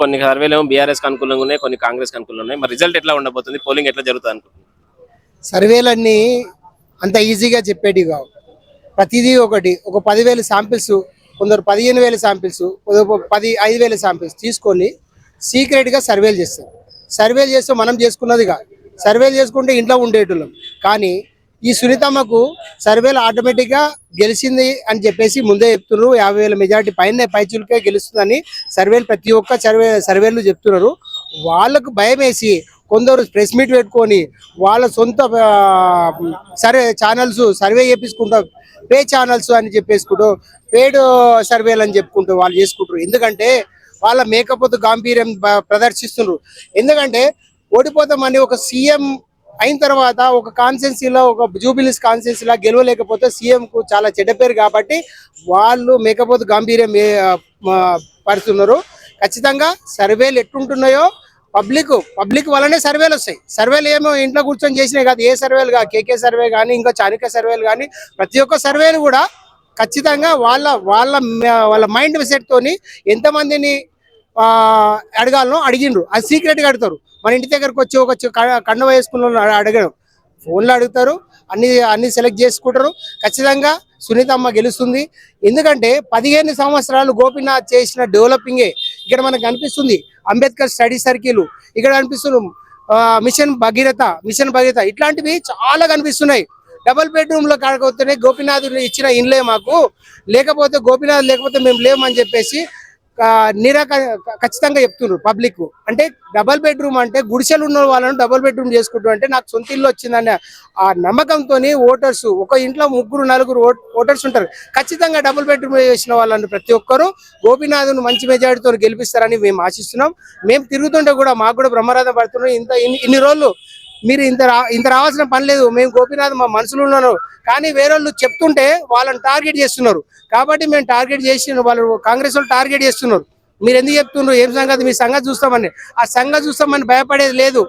కొన్ని సర్వేలు ఏమో బీఆర్ఎస్ అనుకూలంగా ఉన్నాయి కొన్ని కాంగ్రెస్ అనుకూలంగా ఉన్నాయి. మరి రిజల్ట్ ఎట్లా ఉండబోతుంది? పోలింగ్ ఎట్లా జరుగుతుంది అనుకుంటున్నాను సర్వేలన్నీ అంత ఈజీగా చెప్పేటి కావు. ప్రతిదీ ఒకటి ఒక పదివేల శాంపిల్స్ కొందరు పదిహేను వేల శాంపిల్స్ పది ఐదు వేల శాంపిల్స్ తీసుకొని సీక్రెట్గా సర్వేలు చేస్తారు. సర్వేలు చేస్తే మనం చేసుకున్నది కాదు. సర్వేలు చేసుకుంటే ఇంట్లో ఉండేటోళ్ళం. కానీ ఈ సునీతమ్మకు సర్వేలు ఆటోమేటిక్గా గెలిచింది అని చెప్పేసి ముందే చెప్తున్నారు. యాభై వేల మెజార్టీ పైన పైచులకే గెలుస్తుందని సర్వేలు ప్రతి ఒక్క సర్వే సర్వేలు చెప్తున్నారు. వాళ్ళకు భయం వేసి కొందరు ప్రెస్ మీట్ పెట్టుకొని వాళ్ళ సొంత సర్వే ఛానల్స్ సర్వే చేపించుకుంటా పే ఛానల్స్ అని చెప్పేసుకుంటూ పేడ్ సర్వేలు అని చెప్పుకుంటూ వాళ్ళు చేసుకుంటారు. ఎందుకంటే వాళ్ళ మేకపోతు గాంభీర్యం ప్రదర్శిస్తున్నారు. ఎందుకంటే ఓడిపోతామని ఒక సీఎం అయిన తర్వాత ఒక కాన్సెన్సీలో ఒక జూబిలిస్ కాన్సెన్సీలో గెలవలేకపోతే సీఎంకు చాలా చెడ్డ పేరు కాబట్టి వాళ్ళు మేకపోతు గాంభీర్యం పడుతున్నారు ఖచ్చితంగా సర్వేలు ఎట్టుంటున్నాయో పబ్లిక్ పబ్లిక్ వల్లనే సర్వేలు వస్తాయి. సర్వేలు ఏమో ఇంట్లో కూర్చొని చేసినాయి కాదు. ఏ సర్వేలు కాదు కేకే సర్వే కానీ ఇంకా చాణిక సర్వేలు కానీ ప్రతి ఒక్క సర్వేలు కూడా ఖచ్చితంగా వాళ్ళ వాళ్ళ వాళ్ళ మైండ్ సెట్ తోని ఎంతమందిని అడగాలనో అడిగిండ్రు. అది సీక్రెట్గా అడుగుతారు. మన ఇంటి దగ్గరకు వచ్చి ఒక కండ వేసుకున్న అడగడం. ఫోన్లో అడుగుతారు అన్ని అన్ని సెలెక్ట్ చేసుకుంటారు. ఖచ్చితంగా సునీతమ్మ గెలుస్తుంది. ఎందుకంటే పదిహేను సంవత్సరాలు గోపీనాథ్ చేసిన డెవలపింగే ఇక్కడ మనకు కనిపిస్తుంది అంబేద్కర్ స్టడీ సర్కిల్ ఇక్కడ కనిపిస్తుంది మిషన్ భగీరథ మిషన్ భగీరథ. ఇట్లాంటివి చాలా కనిపిస్తున్నాయి. డబుల్ బెడ్రూమ్లో కాకపోతేనే గోపీనాథ్ ఇచ్చిన ఇన్లే మాకు. లేకపోతే గోపీనాథ్ లేకపోతే మేము లేమని చెప్పేసి నిరాక ఖచ్చితంగా చెప్తున్నారు పబ్లిక్ అంటే డబల్ బెడ్రూమ్ అంటే గుడిసెలు ఉన్న వాళ్ళని డబుల్ బెడ్రూమ్ చేసుకుంటారు అంటే నాకు సొంత ఇల్లు వచ్చిందనే ఆ నమ్మకంతో ఓటర్స్ ఒక ఇంట్లో ముగ్గురు నలుగురు ఓటర్స్ ఉంటారు. ఖచ్చితంగా డబుల్ బెడ్రూమ్ చేసిన వాళ్ళని ప్రతి ఒక్కరు గోపీనాథ్ను మంచి మెజారిటీతో గెలిపిస్తారని మేము ఆశిస్తున్నాం. మేము తిరుగుతుంటే కూడా మాకు కూడా బ్రహ్మరాధం పడుతున్నాం ఇంత ఇన్ని రోజులు మీరు ఇంత రా ఇంత రావాల్సిన పని లేదు. మేము గోపీనాథ్ మా మనసులో ఉన్నాను. కానీ వేరే వాళ్ళు చెప్తుంటే వాళ్ళని టార్గెట్ చేస్తున్నారు. కాబట్టి మేము టార్గెట్ చేసి వాళ్ళు కాంగ్రెస్ వాళ్ళు టార్గెట్ చేస్తున్నారు. మీరు ఎందుకు చెప్తున్నారు ఏం సంగతి? మీ సంగతి చూస్తామని. ఆ సంగతి చూస్తామని భయపడేది లేదు.